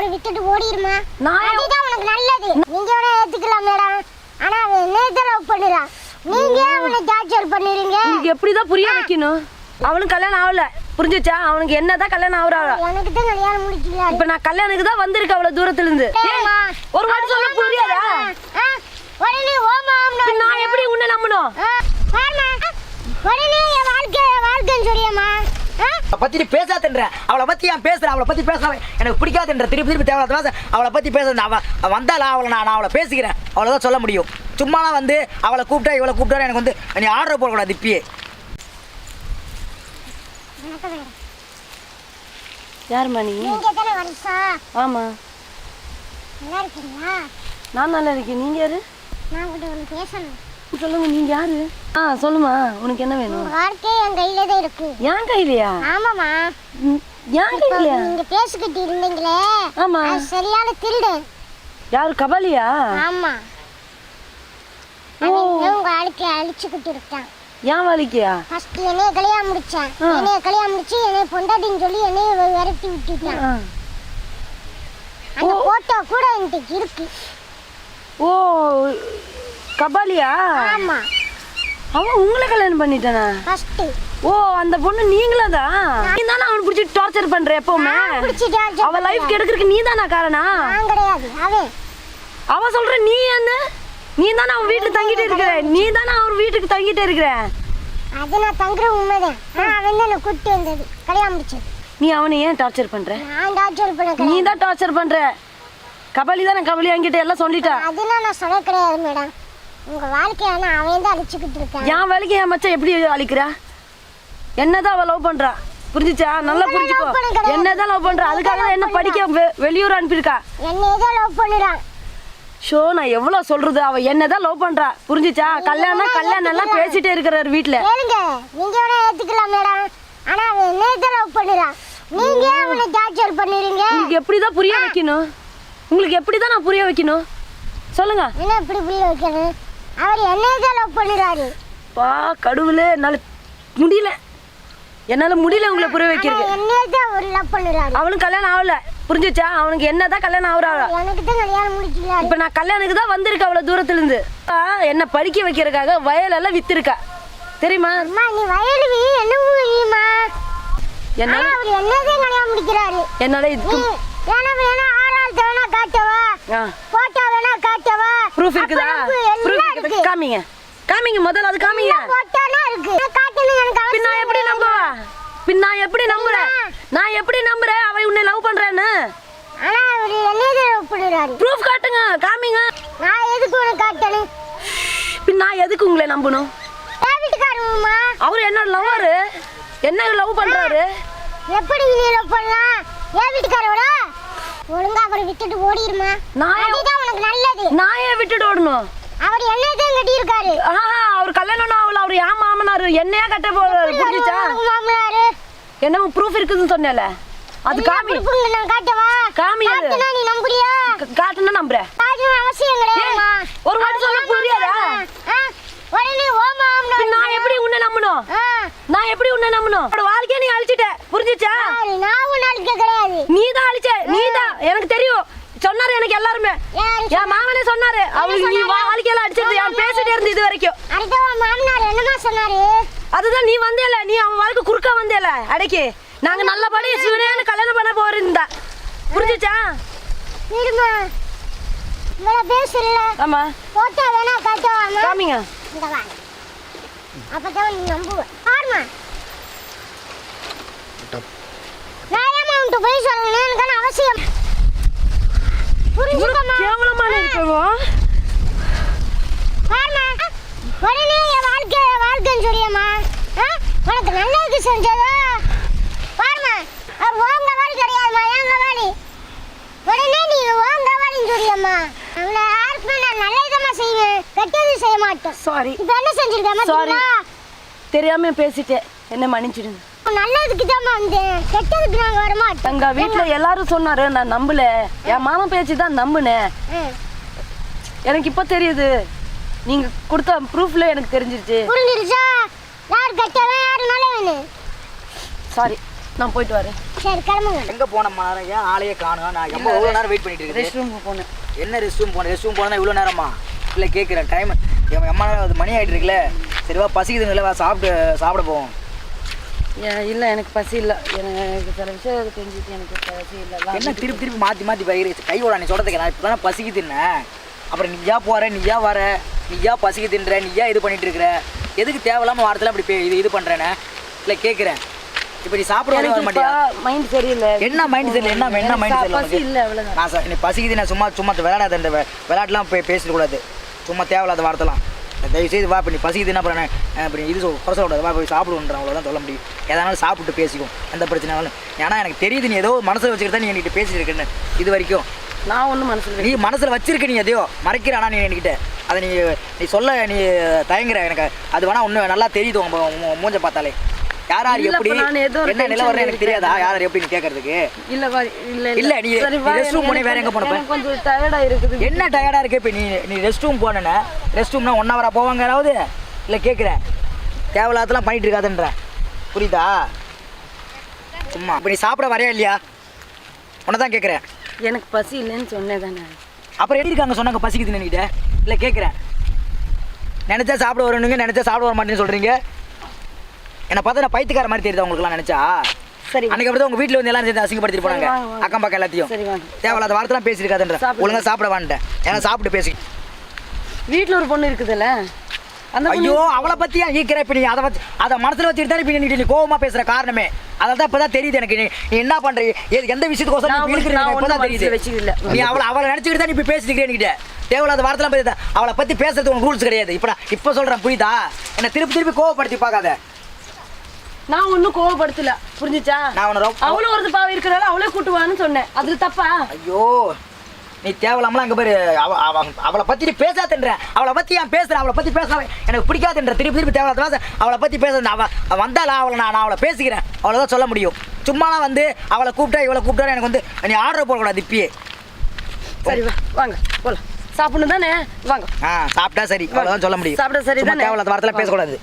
அப்புறம் விட்டுட்டு ஓடிடுமா நான் அதுதான் உனக்கு நல்லது. நீங்க வேணா ஏத்துக்கலாம் மேடம் ஆனா அவன் என்னதான் லவ் பண்ணிடுறான் நீங்க அவனை டார்ச்சர் பண்ணிடுறீங்க உங்களுக்கு எப்படிதான் புரிய வைக்கணும்? அவனுக்கு கல்யாணம் ஆகல. புரிஞ்சுச்சா அவனுக்கு என்னதான் கல்யாணம் ஆகுறா? எனக்கு தான் கல்யாணம் முடிக்கல இப்ப நான் கல்யாணுக்கு தான் வந்திருக்கேன் அவ்வளவு தூரத்துல இருந்து ஒரு வாட்டி சொல்ல புரியாதா? உடனே ஓமா நான் எப்படி உன்னை நம்பணும்? உடனே என் வாழ்க்கை வாழ்க்கைன்னு சொல்லியம்மா பத்தி பேசாதன்ற. அவளை பத்தி ஏன் பேசுற? அவளை பத்தி பேசுற எனக்கு பிடிக்காதுன்ற. திருப்பி திருப்பி பேச அவளை பத்தி பேசுற அவ வந்தாளா? அவளை நான் நான் அவளை பேசிக்கிறேன். அவ்வளோதான் சொல்ல முடியும். சும்மாலாம் வந்து அவளை கூப்பிட்டா இவளை கூப்பிட்டா எனக்கு வந்து நீ ஆர்டர் போடக்கூடாது இப்பயே. யாரும்மா நீ? ஆமா. நல்லா இருக்கீங்களா? நான் நல்லா இருக்கேன். நீங்க யாரு? நான் ஒன்று பேசணும். சொல்லுங்க நீங்க யாரு? ஆ சொல்லுமா உனக்கு என்ன வேணும்? வாழ்க்கை என் கையில தான் இருக்கு. என் கையிலையா? ஆமாமா என் கையிலையா? நீங்க பேசிக்கிட்டு இருந்தீங்களே ஆமா. சரியான திருடு யாரு கபாலியா? ஆமா. உங்க வாழ்க்கையை அழிச்சுக்கிட்டு இருக்கான். ஏன் வலிக்கியா ஃபர்ஸ்ட் என்னைய கல்யாணம் முடிச்சான். என்னைய கல்யாணம் முடிச்சு என்னைய பொண்டாட்டின்னு சொல்லி என்னைய விரட்டி விட்டுட்டான். அந்த போட்டோ கூட என்கிட்ட இருக்கு. ஓ கபாலியா? ஆமா. அவன் உங்களை கல்யாணம் பண்ணிட்டானா? ஃபர்ஸ்ட் ஓ அந்த பொண்ணு நீங்களா தான் நீ தானே அவன் பிடிச்சி டார்ச்சர் பண்ற எப்பவுமே? அவ லைஃப் கெடுக்கிறதுக்கு நீ தானா காரணா கிடையாது. அவன். அவ சொல்ற நீ என்ன? நீ தானே அவன் வீட்டுல தங்கிட்டு இருக்கிற? நீ தானே அவர் வீட்டுக்கு தங்கிட்டு இருக்கிற? அது நான் தங்குற உண்மைதான். அவன் என்னை கூப்பிட்டு வந்தது. கல்யாணம் முடிச்சது. நீ அவனை ஏன் டார்ச்சர் பண்ற? நான் டாக்டர் பண்ண நீ தான் டார்ச்சர் பண்ற. கபாலி தானே கபாலி என்கிட்ட எல்லாம் சொல்லிட்டா? அதெல்லாம் நான் சொல்ல கிடையாது மேடம். உங்க வாழ்க்கையை அவன் தான் அழிச்சுக்கிட்டு இருக்கான். என் வேலைக்கு என் மச்சான் எப்படி அழிக்கிறா? என்னதான் அவ லவ் பண்றா? புரிஞ்சுச்சா? நல்லா புரிஞ்சுக்கோ. என்னதான் லவ் பண்றா? அதுக்காக தான் என்ன படிக்க வெ- வெளியூர் அனுப்பியிருக்கா? என்னையே தான் லவ் பண்ணுறான் ஷோ நான் எவ்வளவு சொல்றது? அவ என்னதான் லவ் பண்றா? புரிஞ்சுச்சா? கல்யாணம் கல்யாணம் எல்லாம் பேசிட்டே இருக்கிறாரு வீட்டுல கேளுங்க. நீங்க வேணா ஏத்துக்கலாம் மேடம் ஆனா அவன் என்னையே தான் லவ் பண்ணுறான் நீங்க ஏன் அவனை டார்ச்சர் பண்ணிடுறீங்க உங்களுக்கு எப்படிதான் புரிய வைக்கணும்? உங்களுக்கு எப்படிதான் நான் புரிய வைக்கணும்? சொல்லுங்க. என்ன இப்படி புரிய வைக்கணும்? அவர் என்னையே லவ் பண்ணுறாரு. பா கடவுளே என்னால முடியல. என்னால முடியல உங்களை புரிய வைக்கிறது என்னையே தான் அவர் லவ் பண்ணுறாரு. அவனுக்கு கல்யாணம் ஆகல. புரிஞ்சுச்சா? அவனுக்கு என்னதான் கல்யாணம் ஆகுறா? எனக்கு தான் கல்யாணம் முடிக்கல. இப்ப நான் கல்யாணுக்கு தான் வந்திருக்கேன் அவ்வளவு தூரத்துல இருந்து ஆ, என்ன படிக்க வைக்கிறதுக்காக வயலெல்லாம் வித்திருக்கா. தெரியுமா? அம்மா நீ வயலுவி என்ன முடியுமா என்னால அவர் கல்யாணம் முடிக்கிறாரு. என்னால இதுக்கு வேணா வேணா ஆறாள் வேணா காட்டவா? ஆ. போட்டோ வேணா காட்டவா? ப்ரூஃப் இருக்குதா? இருக்கு. காமிங்க. காமிங்க முதல்ல அது காமிங்க. போட்டோனா இருக்கு. காட்டணும் எனக்கு பின் நான் எப்படி நம்புவா? நான் எப்படி நம்புறேன் நான் எப்படி நம்புறேன் அவ உன்னை லவ் பண்றேன்னு. ஆனா அவர் என்னது பண்ணுறாரு ப்ரூஃப் காட்டுங்க காமிங்க. நான் எதுக்கு உனக்கு காட்டணும்? பின் நான் எதுக்கு உங்களை நம்பணும்? அவர் என்னோட லவ்வரு என்ன லவ் பண்றாரு? எப்படி நீ லவ் பண்ணலாம்? என் வீட்டுக்காரோட? ஒழுங்கா அவரை விட்டுட்டு ஓடிடுமா. நான் ஏன்- உனக்கு நல்லது. நான் ஏன் விட்டுட்டு ஓடணும்? அவர் என்னதான் கட்டியிருக்காரு. ஆஹா அவர் கல்யாணம் ஆகல அவர் ஏன் மாமனாரு என்னையா கட்ட போறாரு புரிஞ்சுச்சா? மாமனாரு என்ன ப்ரூஃப் இருக்குதுன்னு சொன்னேல அது காமி. நான் காட்டவா? காமி அது. நீ நம்புறியா? காட்டுனா நம்புறேன். காட்டணும் அவசியம் கிடையாதுமா ஏய், ஒரு வாட்டி சொல்ல புரியாதா? உடனே ஓமா பின் நான் எப்படி உன்னை நம்பணும்? நான் எப்படி உன்னை நம்பணும்? அவரோட வாழ்க்கையை நீ அழிச்சிட்ட. புரிஞ்சுச்சா? நான் உன் நாளைக்கு கிடையாது. நீ தான் அழிச்ச. நீ தான் எனக்கு தெரியும். சொன்னாரு எனக்கு எல்லாருமே. என் மாமனே சொன்னாரு. அவளுக்கு நீ வா- வாழ்க்கையில அடிச்சிருது என் பேசிட்டே இருந்து இது வரைக்கும் அடுத்த மாமனார் என்னமா சொன்னாரு அதுதான் நீ வந்தேல நீ அவன் வாழ்க்கை குறுக்க வந்தேல அடைக்கி. நாங்க நல்லபடி சிவனேன்னு கல்யாணம் பண்ண போறீந்தா புரிஞ்சுச்சா? இருமா இவ்வளவு பேசுறல ஆமா. போட்டோ வேணா காட்டுவாமா காமிங்க. இந்த வா. அப்பதான் நீ நம்புவ நான் ஏமா உன்கிட்ட போய் சொல்லணும்? எனக்கு அவசியம். புரிஞ்சுக்கமா கேவலமான இருக்கவும் பாருமா. உடனே என் வாழ்க்கை வாழ்க்கைன்னு சொல்லியம்மா. செஞ்சதா? பாருமா அவர் உங்க வாடி கிடையாதுமா எங்க வாடி உடனே நீ உங்க வாடின்னு சொல்லியம்மா அவனை யாருக்குமே நான் நல்லதமா செய்வேன் கெட்டது செய்ய மாட்டேன் சாரி இப்போ என்ன செஞ்சிருக்கேன். பாத்தீங்களா தெரியாம? பேசிட்டேன்? என்ன மன்னிச்சிடுங்க. நல்லதுக்கு தான் வந்தேன். கெட்டதுக்கு நாங்க வர மாட்டோம் எங்க வீட்ல எல்லாரும் சொன்னாரு நான் நம்பல. என் மாமா பேச்சு தான் நம்புனேன். எனக்கு இப்போ தெரியுது. நீங்க கொடுத்த ப்ரூஃப்ல எனக்கு தெரிஞ்சிருச்சு. புரிஞ்சிருச்சா? யார் கெட்டவன் யார் நல்லவன்? சாரி நான் போயிட்டு வரேன். சரி கிளம்புங்க. எங்க போனம்மா ஏன் ஆளையே காணும் நான் ரொம்ப எவ்வளோ நேரம் வெயிட் பண்ணிட்டு இருக்கேன். ரெஸ்ட் ரூமுக்கு போனேன். என்ன ரெஸ்ட் ரூம் போனேன் ரெஸ்ட் ரூம் போனா இவ்வளோ நேரமா? இல்லை கேட்குறேன் டைம் என் அம்மா அது மணி ஆகிட்டு இருக்குல்ல. சரிவா பசிக்குதுங்களா வா சாப்பிட்டு சாப்பிட போவோம். இல்லை எனக்கு பசி இல்லை. எனக்கு சில விஷயம் தெரிஞ்சுட்டு எனக்கு பசி இல்லை. என்ன திருப்பி திருப்பி மாற்றி மாற்றி பயிர்? கையோட நீ சொல்கிறதுக்கு நான் இப்போ தானே பசிக்குதுன்னு அப்புறம் நீயா போற? நீயா வர? நீயா பசிக்குதுன்ற? நீயா இது பண்ணிட்டு இருக்கிற? எதுக்கு தேவையில்லாம வாரத்தில் அப்படி பே- இது இது பண்ணுறேன்னு இல்லை கேட்குறேன் இப்போ நீ சாப்பிட வர மாட்டியா? மைண்ட் சரியில்லை. என்ன மைண்ட் சரியில்லை? என்ன என்ன மைண்ட் சரியில்லை பசி? இல்லை அவ்வளோதான் நான் சார் நீ பசிக்குது நான் சும்மா சும்மா விளையாடாத இந்த விளையாட்டுலாம் போய் பேசிடக்கூடாது சும்மா தேவையில்லாத வார்த்தைலாம். தயவு செய்து வா இப்போ நீ பசிக்குதுன்னா அப்புறம் நான், அஹ், இப்படி இது குறை சொல்லக்கூடாது. வா போய் சாப்பிடுன்றேன் அவ்வளோதான் சொல்ல முடியும். எதனாலும் சாப்பிட்டு பேசிக்கும் எந்த பிரச்சனைனாலும். ஏன்னா எனக்கு தெரியுது நீ ஏதோ மனசில் வச்சுக்கிட்டு தான் நீ என்கிட்ட பேசிட்டு இருக்கேன்னு. இது வரைக்கும். நான் ஒன்றும் மனசில் நீ மனசில் வச்சிருக்க நீ எதையோ. மறைக்கிற ஆனால் நீ என்கிட்ட? அதை நீ நீ சொல்ல நீ தயங்குற எனக்கு. அது வேணா ஒன்று நல்லா தெரியுது உங்க மூஞ்ச பார்த்தாலே. யார் யார் எப்படி? என்ன நிலவரம் எனக்கு. தெரியாதா? யார் யார் எப்படின்னு கேட்கறதுக்கு இல்லை இல்லை இல்ல, நீ- room எனக்கு போனே வேற எங்க போன கொஞ்சம் டயர்டாக இருக்குது. என்ன டயர்டா இருக்கு? இப்போ நீ நீ ரெஸ்ட் ரூம் போனேன்னு ரெஸ்ட் ரூம்னா ஒன் ஹவரா போவாங்க யாராவது இல்லை கேட்குறேன் தேவையில்லாதெல்லாம் பண்ணிட்டு இருக்காதுன்ற. புரியுதா? சும்மா. இப்போ நீ சாப்பிட வரையா இல்லையா? உன்னை தான் கேட்குறேன் எனக்கு பசி இல்லைன்னு சொன்னேன் தானே அப்புறம் எப்படி இருக்காங்க சொன்னாங்க பசிக்குது நினைக்கிட்ட இல்லை கேட்குறேன் நினச்சா சாப்பிட வரணுங்க நினச்சா சாப்பிட வர மாட்டேன்னு சொல்கிறீங்க என்னை பார்த்தா நான் பைத்தியக்கார மாதிரி தெரியுதா உங்களுக்குலாம் நினச்சா? சரி. அன்னைக்கு அப்படி தான் உங்கள் வீட்டில் வந்து எல்லாரும் சேர்ந்து அசிங்கப்படுத்திட்டு போனாங்க. அக்கம் பக்கம் எல்லாத்தையும். தேவையில்லாத வார்த்தைலாம் பேசியிருக்காதுன்ற. சாப்பிடு. ஒழுங்கா சாப்பிட வான்ட்டேன் ஏன்னா சாப்பிட்டு பேசி வீட்டில் ஒரு பொண்ணு இருக்குதுல்ல? அந்த ஐயோ அவளை பத்தி ஈக்கிற இப்ப நீ அதை வச்சு அதை மனசுல வச்சுட்டு தான் இப்ப நீ கோவமா பேசுற காரணமே. அதான் தான் இப்பதான் தெரியுது எனக்கு. நீ என்ன பண்ற? எந்த விஷயத்துக்கோசரம் இப்பதான் தெரியுது. நீ அவளை அவளை நினைச்சுக்கிட்டு தான் நீ இப்ப பேசிட்டு என்கிட்ட. தேவையில்லாத வார்த்தைலாம் பேசுத அவளை பத்தி பேசுறது உனக்கு ரூல்ஸ் கிடையாது. இப்ப நான் இப்ப சொல்றேன் புரியுதா? என்ன திருப்பி திருப்பி கோவப்படுத்தி பார்க்காத. நான் ஒன்றும் கோவப்படுத்தல. புரிஞ்சுச்சா? நான் அவளும் ஒரு பாவம் இருக்கிறாள் அவளே கூட்டுவான்னு சொன்னேன். அதுல தப்பா? ஐயோ நீ தேவையில்லாமலாம் அங்கே பாரு. அவ அவ அவளை பற்றி நீ பேசாதன்ற அவளை பற்றி ஏன் பேசுற? அவளை பற்றி பேச எனக்கு பிடிக்காதுன்ற. திருப்பி திருப்பி தேவையில்லாத வாச அவளை பற்றி பேசுறது அவ அவ வந்தாளா? அவளை நான் நான் அவளை பேசிக்கிறேன். அவ்வளோதான் சொல்ல முடியும். சும்மாலாம் வந்து அவளை கூப்பிட்டா இவளை கூப்பிட்டா எனக்கு வந்து நீ ஆர்டர் போடக்கூடாது இப்பயே. சரி வாங்க போலாம். சாப்பிடணும் தானே? வாங்க. ஆ சாப்பிட்டா சரி. அவ்வளோதான் சொல்ல முடியும். சாப்பிட்டா சரி தானே? தேவையில்லாத வார்த்தைலாம் வாங்க. பேசக்கூடாது.